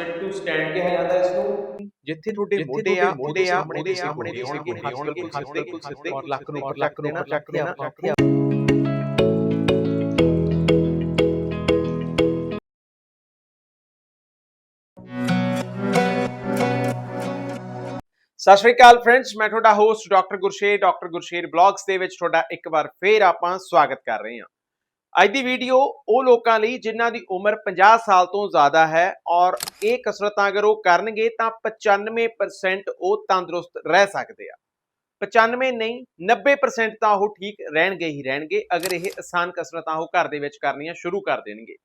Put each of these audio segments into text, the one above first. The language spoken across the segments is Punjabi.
ਸਿਟ ਟੂ ਸਟੈਂਡ ਕਿਹਾ ਜਾਂਦਾ ਇਸ ਨੂੰ ਜਿੱਥੇ ਤੁਹਾਡੇ ਮੋਢੇ ਆ ਮੋਢੇ ਆ ਉਹਦੇ ਸਾਹਮਣੇ ਦੇ ਹੋਣਗੇ ਹੱਥ ਬਿਲਕੁਲ ਸਿੱਧੇ ਬਿਲਕੁਲ ਸਿੱਧੇ ਲੱਕ ਨੂੰ ਲੱਕ ਨੂੰ ਉੱਪਰ ਚੱਕ ਦੇਣਾ ਅੱਖਾਂ ਸਤਿ ਸ਼੍ਰੀ ਅਕਾਲ ਫਰੈਂਡਸ ਮੈਂ ਤੁਹਾਡਾ host doctor Gursher doctor Gursher blogs ਦੇ ਵਿੱਚ ਤੁਹਾਡਾ ਇੱਕ ਵਾਰ ਫੇਰ ਆਪਾਂ ਸਵਾਗਤ ਕਰ ਰਹੇ ਹਾਂ ਅੱਜ ਦੀ ਵੀਡੀਓ ਉਹ ਲੋਕਾਂ ਲਈ ਜਿਨ੍ਹਾਂ ਦੀ ਉਮਰ 50 ਸਾਲ ਤੋਂ ਜ਼ਿਆਦਾ ਹੈ ਔਰ ਇਹ ਕਸਰਤਾਂ ਅਗਰ ਉਹ ਕਰਨਗੇ ਤਾਂ 95% ਉਹ ਤੰਦਰੁਸਤ ਰਹਿ ਸਕਦੇ ਆ। 95 ਨਹੀਂ 90% ਤਾਂ ਉਹ ਠੀਕ ਰਹਿਣਗੇ ਹੀ ਰਹਿਣਗੇ ਅਗਰ ਇਹ ਆਸਾਨ ਕਸਰਤਾਂ ਉਹ ਘਰ ਦੇ ਵਿੱਚ ਕਰਨੀਆਂ ਸ਼ੁਰੂ ਕਰ ਦੇਣਗੇ।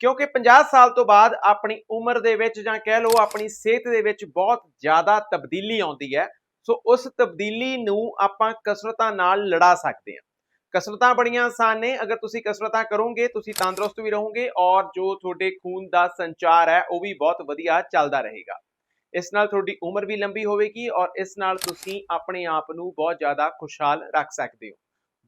ਕਿਉਂਕਿ 50 ਸਾਲ ਤੋਂ ਬਾਅਦ ਆਪਣੀ ਉਮਰ ਦੇ ਵਿੱਚ ਜਾਂ ਕਹਿ ਲਓ ਆਪਣੀ ਸਿਹਤ ਦੇ ਵਿੱਚ ਬਹੁਤ ਜ਼ਿਆਦਾ ਤਬਦੀਲੀ ਆਉਂਦੀ ਹੈ, ਸੋ ਉਸ ਤਬਦੀਲੀ ਨੂੰ ਆਪਾਂ ਕਸਰਤਾਂ ਨਾਲ ਲੜਾ ਸਕਦੇ ਹਾਂ। ਕਸਰਤਾਂ ਬੜੀਆਂ ਆਸਾਨ ਨੇ, ਅਗਰ ਤੁਸੀਂ ਕਸਰਤਾਂ ਕਰੋਗੇ, ਤੁਸੀਂ ਤੰਦਰੁਸਤ ਵੀ ਰਹੋਗੇ ਔਰ ਜੋ ਤੁਹਾਡੇ ਖੂਨ ਦਾ ਸੰਚਾਰ ਹੈ, ਉਹ ਵੀ ਬਹੁਤ ਵਧੀਆ ਚੱਲਦਾ ਰਹੇਗਾ। ਇਸ ਨਾਲ ਤੁਹਾਡੀ ਉਮਰ ਵੀ ਲੰਬੀ ਹੋਵੇਗੀ ਔਰ ਇਸ ਨਾਲ ਤੁਸੀਂ ਆਪਣੇ ਆਪ ਨੂੰ ਬਹੁਤ ਜ਼ਿਆਦਾ ਖੁਸ਼ਹਾਲ ਰੱਖ ਸਕਦੇ ਹੋ।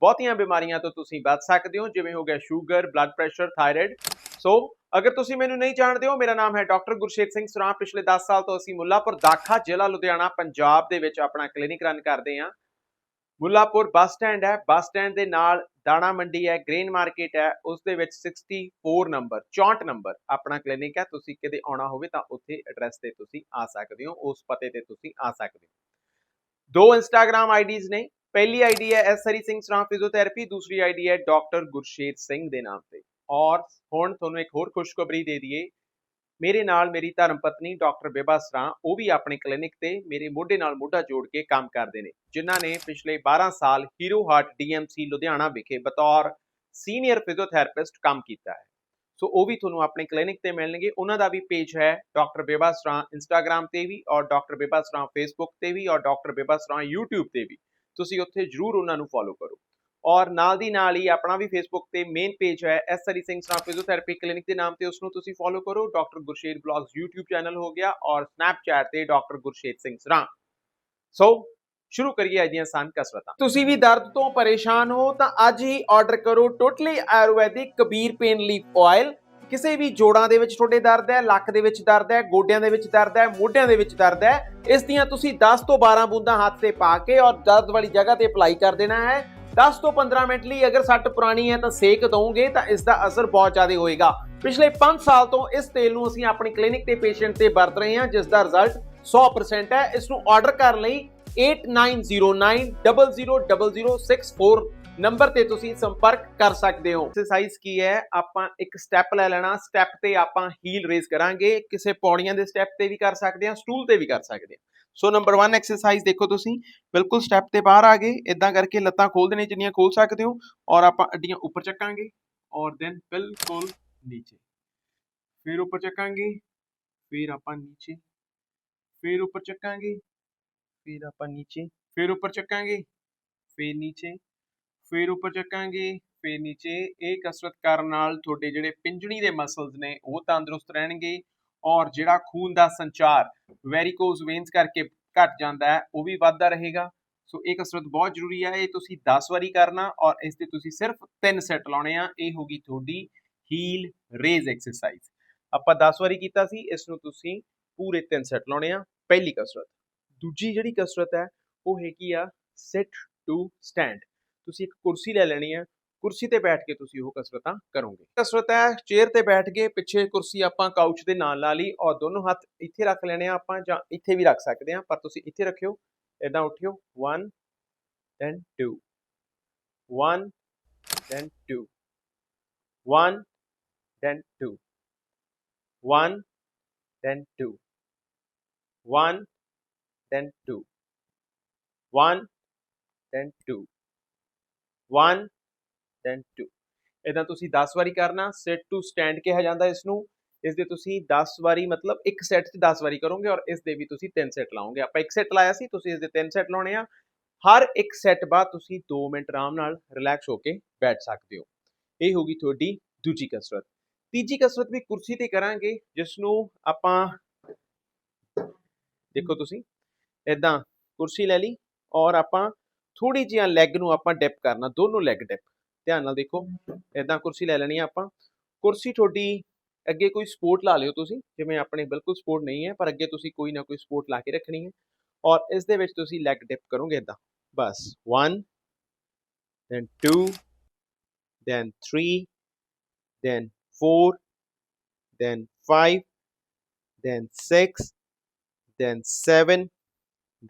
ਬਹੁਤੀਆਂ ਬਿਮਾਰੀਆਂ ਤੋਂ ਤੁਸੀਂ ਬਚ ਸਕਦੇ ਹੋ, ਜਿਵੇਂ ਹੋ ਗਿਆ sugar, blood pressure, thyroid. So, ਅਗਰ ਤੁਸੀਂ ਮੈਨੂੰ ਨਹੀਂ ਜਾਣਦੇ ਹੋ, ਮੇਰਾ ਨਾਮ ਹੈ ਡਾਕਟਰ ਗੁਰਸ਼ੇਤ ਸਿੰਘ ਸੁਰਾ ਪਿਛਲੇ 10 ਸਾਲ ਤੋਂ ਅਸੀਂ ਮੁੱਲਾਪੁਰ ਦਾਖਾ ਜ਼ਿਲ੍ਹਾ ਲੁਧਿਆਣਾ, ਪੰਜਾਬ ਦੇ ਵਿੱਚ ਆਪਣਾ ਕਲੀਨਿਕ ਰਨ ਕਰਦੇ ਹਾਂ। ਮੁੱਲਾਪੁਰ ਬੱਸ ਸਟੈਂਡ ਹੈ। ਬੱਸ ਸਟੈਂਡ ਦੇ ਨਾਲ ਦਾਣਾ ਮੰਡੀ ਹੈ, ਗ੍ਰੇਨ ਮਾਰਕੀਟ ਹੈ। ਉਸ ਦੇ ਵਿੱਚ 64 ਨੰਬਰ 64 ਨੰਬਰ ਆਪਣਾ ਕਲੀਨਿਕ ਹੈ। ਤੁਸੀਂ ਕਿਤੇ ਆਉਣਾ ਹੋਵੇ ਤਾਂ ਉੱਥੇ ਐਡਰੈਸ ਤੇ ਤੁਸੀਂ ਆ ਸਕਦੇ ਹੋ। ਉਸ ਪਤੇ ਤੇ ਤੁਸੀਂ ਆ ਸਕਦੇ ਹੋ। ਦੋ ਇੰਸਟਾਗ੍ਰam ਆਈਡੀਜ਼ ਨੇ। ਪਹਿਲੀ ਆਈਡੀ ਹੈ ਐਸ ਹਰੀ ਸਿੰਘ ਸਰਾਂ ਫਿਜ਼ੀਓਥੈਰੇਪੀ। ਦੂਸਰੀ ਆਈਡੀ ਹੈ ਡਾਕਟਰ ਗੁਰਸ਼ੇਤ ਸਿੰਘ ਦੇ ਨਾਮ ਤੇ। ਔਰ ਹੁਣ ਤੁਹਾਨੂੰ ਇੱਕ ਹੋਰ ਖੁਸ਼ਖਬਰੀ ਦੇ ਦਈਏ। ਮੇਰੇ ਨਾਲ ਮੇਰੀ ਧਰਮ ਪਤਨੀ ਡਾਕਟਰ ਬੇਬਾ ਸਰਾਂ, ਉਹ ਵੀ ਆਪਣੇ ਕਲੀਨਿਕ ਤੇ ਮੇਰੇ ਮੋਢੇ ਨਾਲ ਮੋਢਾ ਜੋੜ ਕੇ ਕੰਮ ਕਰਦੇ ਨੇ, ਜਿਨ੍ਹਾਂ ਨੇ ਪਿਛਲੇ 12 ਸਾਲ ਹੀਰੋ ਹਾਰਟ ਡੀਐਮਸੀ ਲੁਧਿਆਣਾ ਵਿਖੇ ਬਤੌਰ ਸੀਨੀਅਰ ਫਿਜ਼ੀਓਥੈਰੇਪਿਸਟ ਕੰਮ ਕੀਤਾ ਹੈ। ਸੋ ਉਹ ਵੀ ਤੁਹਾਨੂੰ ਆਪਣੇ ਕਲੀਨਿਕ ਤੇ ਮਿਲਣਗੇ, ਉਹਨਾਂ ਦਾ ਵੀ ਪੇਜ ਹੈ ਡਾਕਟਰ ਬੇਬਾ ਸਰਾਂ ਇੰਸਟਾਗ੍ਰam ਤੇ ਵੀ ਔਰ ਡਾਕਟਰ ਬੇਬਾ ਸਰਾਂ ਫੇਸਬੁੱਕ ਤੇ ਵੀ ਔਰ ਡਾਕਟਰ ਬੇਬਾ ਸਰਾਂ YouTube ਤੇ ਵੀ। ਤੁਸੀਂ ਉੱਥੇ ਜਰੂਰ ਉਹਨਾਂ ਨੂੰ ਫੋਲੋ ਕਰੋ। ਔਰ ਨਾਲ ਦੀ ਨਾਲ ਹੀ ਆਪਣਾ ਵੀ ਫੇਸਬੁੱਕ ਤੇ ਮੇਨ ਪੇਜ ਹੈ S Hari Singh Sran physiotherapy clinic ਦੇ ਨਾਮ ਤੇ ਉਸ ਨੂੰ ਤੁਸੀਂ ਫੋਲੋ ਕਰੋ। Doctor Gursher blogs YouTube channel ਹੋ ਗਿਆ ਔਰ ਸਨੈਪਚੈਟ ਤੇ ਡਾਕਟਰ ਗੁਰਸ਼ੇਤ ਸਿੰਘ ਸਰਾਂ ਸੋ ਸ਼ੁਰੂ ਕਰੀਏ ਅੱਜ ਦੀਆਂ ਆਸਾਨ ਕਸਰਤਾਂ। ਤੁਸੀਂ ਵੀ ਦਰਦ ਤੋਂ ਪਰੇਸ਼ਾਨ ਹੋ ਤਾਂ ਅੱਜ ਹੀ ਆਰਡਰ ਕਰੋ totally ayurvedic Kabir pain leaf oil ਕਿਸੇ ਵੀ ਜੋੜਾਂ ਦੇ ਵਿੱਚ ਤੁਹਾਡੇ ਦਰਦ ਹੈ, ਲੱਕ ਦੇ ਵਿੱਚ ਦਰਦ ਹੈ, ਗੋਡਿਆਂ ਦੇ ਵਿੱਚ ਦਰਦ ਹੈ, ਮੋਢਿਆਂ ਦੇ ਵਿੱਚ ਦਰਦ ਹੈ, ਇਸ ਦੀਆਂ ਤੁਸੀਂ 10 ਤੋਂ 12 ਬੂੰਦਾਂ ਹੱਥ ਤੇ ਪਾ ਕੇ ਔਰ ਦਰਦ ਵਾਲੀ ਜਗ੍ਹਾ ਤੇ ਅਪਲਾਈ ਕਰ ਦੇਣਾ ਹੈ। 10 ਤੋਂ 15 ਮਿੰਟ ਲਈ ਅਗਰ ਸੱਟ ਪੁਰਾਣੀ ਹੈ ਤਾਂ ਸੇਕ ਦਵੋਗੇ ਤਾਂ ਇਸ ਦਾ ਅਸਰ ਬਹੁਤ ਜ਼ਿਆਦਾ ਹੋਏਗਾ। ਪਿਛਲੇ 5 ਸਾਲ ਤੋਂ ਇਸ ਤੇਲ ਨੂੰ ਅਸੀਂ ਆਪਣੀ ਕਲੀਨਿਕ ਤੇ ਪੇਸ਼ੈਂਟ ਤੇ ਵਰਤ ਰਹੇ ਹਾਂ, ਜਿਸ ਦਾ ਰਿਜ਼ਲਟ 100% ਹੈ। ਇਸ ਨੂੰ ਆਰਡਰ ਕਰਨ ਲਈ 8909000064 ਨੰਬਰ ਤੇ ਤੁਸੀਂ ਸੰਪਰਕ ਕਰ ਸਕਦੇ ਹੋ। ਐਕਸਰਸਾਈਜ਼ ਕੀ ਹੈ? ਆਪਾਂ ਇੱਕ ਸਟੈਪ ਲੈ ਲੈਣਾ। ਸਟੈਪ ਤੇ ਆਪਾਂ ਹੀਲ ਰੇਜ਼ ਕਰਾਂਗੇ। ਕਿਸੇ ਪੌੜੀਆਂ ਦੇ ਸਟੈਪ ਤੇ ਵੀ ਕਰ ਸਕਦੇ ਹਾਂ ਸਟੂਲ ਤੇ ਵੀ ਕਰ ਸਕਦੇ ਹਾਂ। ਸੋ ਨੰਬਰ 1 ਐਕਸਰਸਾਈਜ਼ ਦੇਖੋ ਤੁਸੀਂ। ਬਿਲਕੁਲ ਸਟੈਪ ਤੇ ਬਾਹਰ ਆ ਗਏ। ਇਦਾਂ ਕਰਕੇ ਲੱਤਾਂ ਖੋਲ ਦੇਣੇ ਜਿੰਨੀਆਂ ਖੋਲ ਸਕਦੇ ਹੋ। ਔਰ ਆਪਾਂ ਅੱਡੀਆਂ ਉੱਪਰ ਚੱਕਾਂਗੇ। ਔਰ ਦੈਨ ਬਿਲਕੁਲ ਨੀਚੇ। ਫਿਰ ਉੱਪਰ ਚੱਕਾਂਗੇ। ਫਿਰ ਆਪਾਂ ਨੀਚੇ। ਫਿਰ ਉੱਪਰ ਚੱਕਾਂਗੇ। ਫਿਰ ਆਪਾਂ ਨੀਚੇ। ਫਿਰ ਉੱਪਰ ਚੱਕਾਂਗੇ। ਫਿਰ ਨੀਚੇ। ਫਿਰ ਉੱਪਰ ਚੱਕਾਂਗੇ। ਫਿਰ ਨੀਚੇ। ਇਹ ਕਸਰਤ ਕਰਨ ਨਾਲ ਤੁਹਾਡੇ ਜਿਹੜੇ ਪਿੰਜਣੀ ਦੇ ਮਸਲਸ ਨੇ, ਉਹ ਤੰਦਰੁਸਤ ਰਹਿਣਗੇ। ਔਰ ਜਿਹੜਾ ਖੂਨ ਦਾ ਸੰਚਾਰ ਵੈਰੀਕੋਜ਼ ਵੇਨਸ ਕਰਕੇ ਘਟ ਜਾਂਦਾ ਹੈ, ਉਹ ਵੀ ਵੱਧਦਾ ਰਹੇਗਾ। ਸੋ ਇਹ ਕਸਰਤ ਬਹੁਤ ਜ਼ਰੂਰੀ ਹੈ, ਇਹ ਤੁਸੀਂ 10 ਵਾਰੀ ਕਰਨਾ ਔਰ ਇਸ ਤੇ ਤੁਸੀਂ ਸਿਰਫ 3 ਸੈੱਟ ਲਾਉਣੇ ਆ, ਇਹ ਹੋਗੀ ਤੁਹਾਡੀ ਹੀਲ ਰੇਜ਼ ਐਕਸਰਸਾਈਜ਼ ਆਪਾਂ 10 ਵਾਰੀ ਕੀਤਾ ਸੀ, ਇਸ ਨੂੰ ਤੁਸੀਂ ਪੂਰੇ 3 ਸੈੱਟ ਲਾਉਣੇ ਆ, ਪਹਿਲੀ ਕਸਰਤ। ਦੂਜੀ ਜਿਹੜੀ ਕਸਰਤ ਹੈ, ਉਹ ਹੈਗੀ ਆ ਸਿਟ ਟੂ ਸਟੈਂਡ ਤੁਸੀਂ ਇੱਕ ਕੁਰਸੀ ਲੈ ਲੈਣੀ ਹੈ ਕੁਰਸੀ ਤੇ ਬੈਠ ਕੇ ਤੁਸੀਂ ਉਹ ਕਸਰਤਾਂ ਕਰੋਗੇ। ਕਸਰਤ ਹੈ, ਚੇਅਰ ਤੇ ਬੈਠ ਕੇ ਪਿੱਛੇ ਕੁਰਸੀ ਆਪਾਂ ਕਾਊਚ ਦੇ ਨਾਲ ਲਾ ਲਈ ਔਰ ਦੋਨੋਂ ਹੱਥ ਇੱਥੇ ਰੱਖ ਲੈਣੇ ਆ ਆਪਾਂ ਜਾਂ ਇੱਥੇ ਵੀ ਰੱਖ ਸਕਦੇ ਆ, ਪਰ ਤੁਸੀਂ ਇੱਥੇ ਰੱਖਿਓ। ਇਦਾਂ ਉਠਿਓ। 1 then 2 1 then 2 1 then 2 1 then 2 1 then 2 1 then 2 1 then 2 ਇਦਾਂ ਤੁਸੀਂ 10 ਵਾਰੀ ਕਰਨਾ ਸਿਟ ਟੂ ਸਟੈਂਡ ਕਿਹਾ ਜਾਂਦਾ ਇਸ ਨੂੰ ਇਸ ਦੇ ਤੁਸੀਂ 10 ਵਾਰੀ ਮਤਲਬ ਇੱਕ ਸੈੱਟ 'ਚ 10 ਵਾਰੀ ਕਰੋਗੇ ਔਰ ਇਸ ਦੇ ਵੀ ਤੁਸੀਂ ਤਿੰਨ ਸੈੱਟ ਲਾਓਗੇ। ਆਪਾਂ ਇੱਕ ਸੈੱਟ ਲਾਇਆ ਸੀ, ਤੁਸੀਂ ਇਸ ਦੇ 3 ਸੈੱਟ ਲਾਉਣੇ ਆ। ਹਰ ਇੱਕ ਸੈੱਟ ਬਾਅਦ ਤੁਸੀਂ 2 ਮਿੰਟ ਆਰਾਮ ਨਾਲ ਰਿਲੈਕਸ ਹੋ ਕੇ ਬੈਠ ਸਕਦੇ ਹੋ। ਇਹ ਹੋਗੀ ਤੁਹਾਡੀ ਦੂਜੀ ਕਸਰਤ। ਤੀਜੀ ਕਸਰਤ ਵੀ ਕੁਰਸੀ ਤੇ ਕਰਾਂਗੇ ਜਿਸ ਨੂੰ ਆਪਾਂ ਦੇਖੋ ਤੁਸੀਂ ਇਦਾਂ ਕੁਰਸੀ ਲੈ ਲਈ ਔਰ ਆਪਾਂ ਥੋੜੀ ਜਿਹੀ ਲੈਗ ਨੂੰ ਆਪਾਂ ਡਿਪ ਕਰਨਾ, ਦੋਨੋਂ ਲੈਗ ਡਿਪ ਧਿਆਨ ਨਾਲ ਦੇਖੋ ਇਦਾਂ ਕੁਰਸੀ ਲੈ ਲੈਣੀ ਆ ਆਪਾਂ। ਕੁਰਸੀ ਤੁਹਾਡੀ ਅੱਗੇ ਕੋਈ ਸਪੋਰਟ ਲਾ ਲਿਓ ਤੁਸੀਂ, ਜਿਵੇਂ ਆਪਣੇ ਬਿਲਕੁਲ ਸਪੋਰਟ ਨਹੀਂ ਹੈ, ਪਰ ਅੱਗੇ ਤੁਸੀਂ ਕੋਈ ਨਾ ਕੋਈ ਸਪੋਰਟ ਲਾ ਕੇ ਰੱਖਣੀ ਹੈ। ਔਰ ਇਸ ਦੇ ਵਿੱਚ ਤੁਸੀਂ ਲੈਗ ਡਿਪ ਕਰੋਗੇ ਇਦਾਂ ਬਸ 1 then 2 then 3 then 4 then 5 then 6 then 7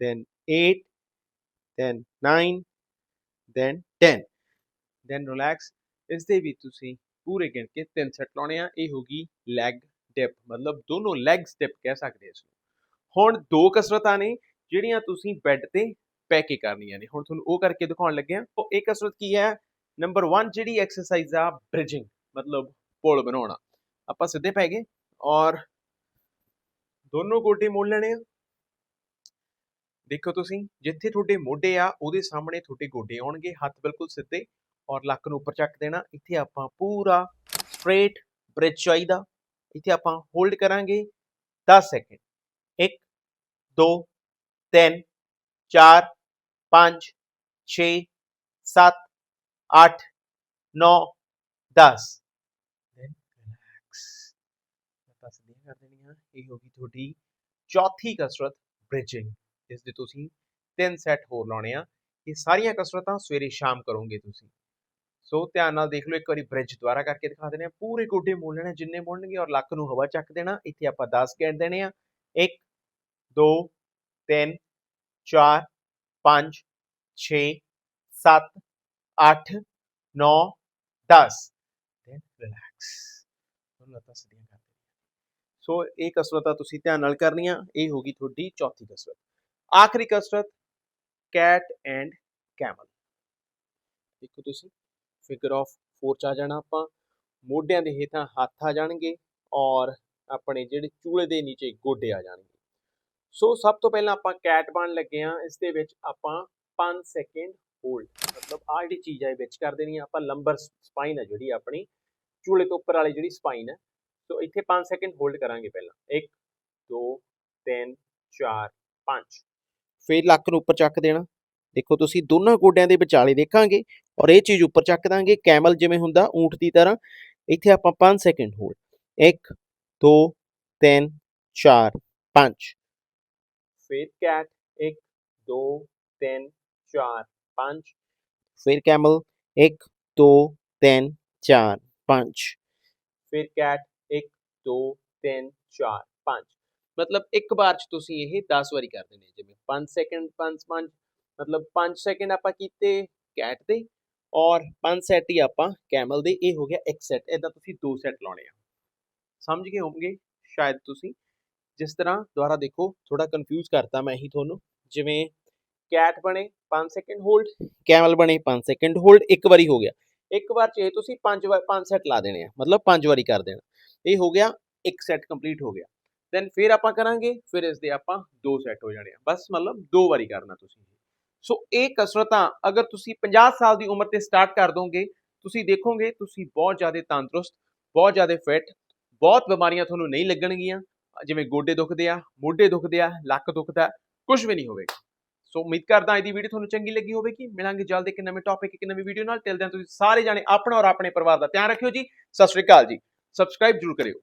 then 8 then 9 then 10 then relax ਇਸ ਦੇ ਵਿੱਚ ਤੁਸੀਂ ਪੂਰੇ ਗਿਣ ਕੇ ਤਿੰਨ ਸੈੱਟ ਲਾਉਣੇ ਆ, ਇਹ ਹੋਗੀ ਲੈਗ ਡਿਪ ਮਤਲਬ ਦੋਨੋਂ ਲੈਗਸ ਡਿਪ ਕਹਿ ਸਕਦੇ ਇਸ ਨੂੰ। ਹੁਣ ਦੋ ਕਸਰਤਾਂ ਨੇ, ਜਿਹੜੀਆਂ ਤੁਸੀਂ ਬੈੱਡ ਤੇ ਪੈ ਕੇ ਕਰਨੀਆਂ ਨੇ। ਹੁਣ ਤੁਹਾਨੂੰ ਉਹ ਕਰਕੇ ਦਿਖਾਉਣ ਲੱਗੇ ਆ। ਉਹ ਇਹ ਕਸਰਤ ਕੀ ਹੈ? ਨੰਬਰ 1 ਜਿਹੜੀ ਐਕਸਰਸਾਈਜ਼ ਆ ਬ੍ਰਿਜਿੰਗ ਮਤਲਬ ਪੁਲ ਬਣਾਉਣਾ। ਆਪਾਂ ਸਿੱਧੇ ਪੈ ਗਏ ਔਰ ਦੋਨੋਂ ਗੋਡੇ ਮੋੜ ਲੈਣੇ ਆ। ਦੇਖੋ ਤੁਸੀਂ, ਜਿੱਥੇ ਤੁਹਾਡੇ ਮੋਢੇ ਆ, ਉਹਦੇ ਸਾਹਮਣੇ ਤੁਹਾਡੇ ਗੋਡੇ ਆਉਣਗੇ, ਹੱਥ ਬਿਲਕੁਲ ਸਿੱਧੇ ਔਰ ਲੱਕ ਨੂੰ ਉੱਪਰ ਚੱਕ ਦੇਣਾ। ਇੱਥੇ ਆਪਾਂ ਪੂਰਾ ਸਟ੍ਰੇਟ ਬ੍ਰਿਜ ਚਾਹੀਦਾ। ਇੱਥੇ ਆਪਾਂ ਹੋਲਡ ਕਰਾਂਗੇ 10 ਸੈਕਿੰਡ 1 2 3 4 5 6 7 8 9 10 then relax ਤਾਂ ਸਿੱਧੀਆਂ ਕਰ ਦੇਣੀਆਂ। ਇਹ ਹੋ ਗਈ ਤੁਹਾਡੀ ਚੌਥੀ ਕਸਰਤ ਬ੍ਰਿਜਿੰਗ ਇਸ ਦੇ ਤੁਸੀਂ ਤਿੰਨ ਸੈੱਟ ਹੋਰ ਲਾਉਣੇ ਆ। ਇਹ ਸਾਰੀਆਂ ਕਸਰਤਾਂ ਸਵੇਰੇ ਸ਼ਾਮ ਕਰੋਗੇ ਤੁਸੀਂ। ਸੋ ਧਿਆਨ ਨਾਲ ਦੇਖ ਲਓ, ਇੱਕ ਵਾਰੀ ਬ੍ਰਿਜ ਦੁਬਾਰਾ ਕਰਕੇ ਦਿਖਾ ਦਿੰਦੇ ਆ ਪੂਰੇ ਗੋਡੇ ਮੋੜ ਲੈਣੇ, ਜਿੰਨੇ ਮੋੜਨਗੇ ਔਰ ਲੱਕ ਨੂੰ ਹਵਾ ਚੱਕ ਦੇਣਾ। ਇੱਥੇ ਆਪਾਂ 10 ਗਿਣ ਦੇਣੇ ਆ। 1 2 3 4 5 6 7 8 9 10 then relax ਲੱਤਾਂ ਸਿੱਧੀਆਂ ਕਰ ਸੋ ਇਹ ਕਸਰਤਾਂ ਤੁਸੀਂ ਧਿਆਨ ਨਾਲ ਕਰਨੀਆਂ। ਇਹ ਹੋਗੀ ਤੁਹਾਡੀ ਚੌਥੀ ਕਸਰਤ। ਆਖਰੀ ਕਸਰਤ ਕੈਟ ਐਂਡ ਕੈਮਲ ਦੇਖੋ ਤੁਸੀਂ। ਫਿਗਰ ਆਫ 4 ਚ ਆ ਜਾਣਾ ਆਪਾਂ। ਮੋਢਿਆਂ ਦੇ ਹੇਠਾਂ ਹੱਥ ਆ ਜਾਣਗੇ ਔਰ ਆਪਣੇ ਜਿਹੜੇ ਚੂਲੇ ਦੇ ਨੀਚੇ ਗੋਡੇ ਆ ਜਾਣਗੇ। ਸੋ ਸਭ ਤੋਂ ਪਹਿਲਾਂ ਆਪਾਂ ਕੈਟ ਬਣ ਲੱਗੇ ਆ ਇਸ ਦੇ ਵਿੱਚ ਆਪਾਂ 5 ਸੈਕਿੰਡ ਹੋਲਡ ਮਤਲਬ ਆਹ ਜਿਹੜੀ ਚੀਜ਼ ਹੈ ਇਹ ਵਿੱਚ ਕਰ ਦੇਣੀ ਆ। ਆਪਾਂ ਲੰਬਰ ਸਪਾਈਨ ਹੈ ਜਿਹੜੀ ਆਪਣੀ, ਚੂਲੇ ਤੋਂ ਉੱਪਰ ਵਾਲੀ ਜਿਹੜੀ ਸਪਾਈਨ ਹੈ ਸੋ ਇੱਥੇ 5 ਸੈਕਿੰਡ ਹੋਲਡ ਕਰਾਂਗੇ ਪਹਿਲਾਂ। 1 2 3 4 5 ਫਿਰ ਲੱਕ ਨੂੰ ਉੱਪਰ ਚੱਕ ਦੇਣਾ। ਦੇਖੋ ਤੁਸੀਂ ਦੋਨਾਂ ਗੋਡਿਆਂ ਦੇ ਵਿਚਾਲੇ ਦੇਖਾਂਗੇ ਔਰ ਇਹ ਚੀਜ਼ ਉੱਪਰ ਚੱਕ ਦਾਂਗੇ ਕੈਮਲ ਜਿਵੇਂ ਹੁੰਦਾ ਊਂਠ ਦੀ ਤਰ੍ਹਾਂ। ਇੱਥੇ ਆਪਾਂ 5 ਸੈਕਿੰਡ ਹੋਲਡ 1 2 3 4 5 ਫਿਰ ਕੈਟ 1 2 3 4 5 ਫਿਰ ਕੈਮਲ 1 2 3 4 5 ਫਿਰ ਕੈਟ 1 2 3 4 5 ਮਤਲਬ ਇੱਕ ਵਾਰ ਚ ਤੁਸੀਂ ਇਹ 10 ਵਾਰੀ ਕਰ ਦੇਣੇ ਜਿਵੇਂ 5 ਸੈਕਿੰਡ 5 5 ਮਤਲਬ 5 ਸੈਕਿੰਡ ਆਪਾਂ ਕੀਤੇ ਕੈਟ ਦੇ ਔਰ 5 ਸੈਟ ਹੀ ਆਪਾਂ ਕੈਮਲ ਦੇ, ਇਹ ਹੋ ਗਿਆ ਇੱਕ ਸੈਟ ਇਦਾਂ ਤੁਸੀਂ ਦੋ ਸੈਟ ਲਾਉਣੇ ਆ। ਸਮਝ ਗਏ ਹੋਵੋਗੇ? ਸ਼ਾਇਦ ਤੁਸੀਂ। ਜਿਸ ਤਰ੍ਹਾਂ ਦੁਬਾਰਾ ਦੇਖੋ ਥੋੜਾ ਕਨਫਿਊਜ਼ ਕਰਤਾ ਮੈਂ ਹੀ ਤੁਹਾਨੂੰ। ਜਿਵੇਂ ਕੈਟ ਬਣੇ 5 ਸੈਕਿੰਡ ਹੋਲਡ ਕੈਮਲ ਬਣੇ 5 ਸੈਕਿੰਡ ਹੋਲਡ ਇੱਕ ਵਾਰੀ ਹੋ ਗਿਆ। ਇੱਕ ਵਾਰ ਚ ਇਹ ਤੁਸੀਂ 5 ਵਾਰ 5 ਸੈਟ ਲਾ ਦੇਣੇ ਆ। ਮਤਲਬ 5 ਵਾਰੀ ਕਰ ਦੇਣਾ। ਇਹ ਹੋ ਗਿਆ, ਇੱਕ ਸੈਟ ਕੰਪਲੀਟ ਹੋ ਗਿਆ। ਦੈਨ ਫਿਰ ਆਪਾਂ ਕਰਾਂਗੇ, ਫਿਰ ਇਸ ਦੇ ਆਪਾਂ ਦੋ ਸੈਟ ਹੋ ਜਾਣੇ ਆ। ਬਸ ਮਤਲਬ ਦੋ ਵਾਰੀ ਕਰਨਾ ਤੁਸੀਂ। ਸੋ ਇਹ ਕਸਰਤਾਂ ਅਗਰ ਤੁਸੀਂ 50 ਸਾਲ ਦੀ ਉਮਰ ਤੇ ਸਟਾਰਟ ਕਰ ਦੋਗੇ, ਤੁਸੀਂ ਦੇਖੋਗੇ ਤੁਸੀਂ ਬਹੁਤ ਜ਼ਿਆਦਾ ਤੰਦਰੁਸਤ, ਬਹੁਤ ਜ਼ਿਆਦਾ ਫਿਟ ਬਹੁਤ ਬਿਮਾਰੀਆਂ ਤੁਹਾਨੂੰ ਨਹੀਂ ਲੱਗਣਗੀਆਂ। ਜਿਵੇਂ ਗੋਡੇ ਦੁਖਦੇ ਆ, ਮੋਢੇ ਦੁਖਦੇ ਆ, ਲੱਕ ਦੁਖਦਾ, ਕੁਝ ਵੀ ਨਹੀਂ ਹੋਵੇਗਾ। ਸੋ ਉਮੀਦ ਕਰਦਾ ਅੱਜ ਦੀ ਵੀਡੀਓ ਤੁਹਾਨੂੰ ਚੰਗੀ ਲੱਗੀ ਹੋਵੇਗੀ। ਮਿਲਾਂਗੇ ਜਲਦ ਇੱਕ ਨਵੇਂ ਟੌਪਿਕ ਇੱਕ ਨਵੀਂ ਵੀਡੀਓ ਨਾਲ। ਤਿਲ ਦਿਨ ਤੁਸੀਂ ਸਾਰੇ ਜਾਣੇ ਆਪਣਾ ਔਰ ਆਪਣੇ ਪਰਿਵਾਰ ਦਾ ਧਿਆਨ ਰੱਖਿਓ ਜੀ। ਸਤਿ ਸ਼੍ਰੀ ਅਕਾਲ ਜੀ। ਸਬਸਕ੍ਰਾਈਬ ਜ਼ਰੂਰ ਕਰਿਓ।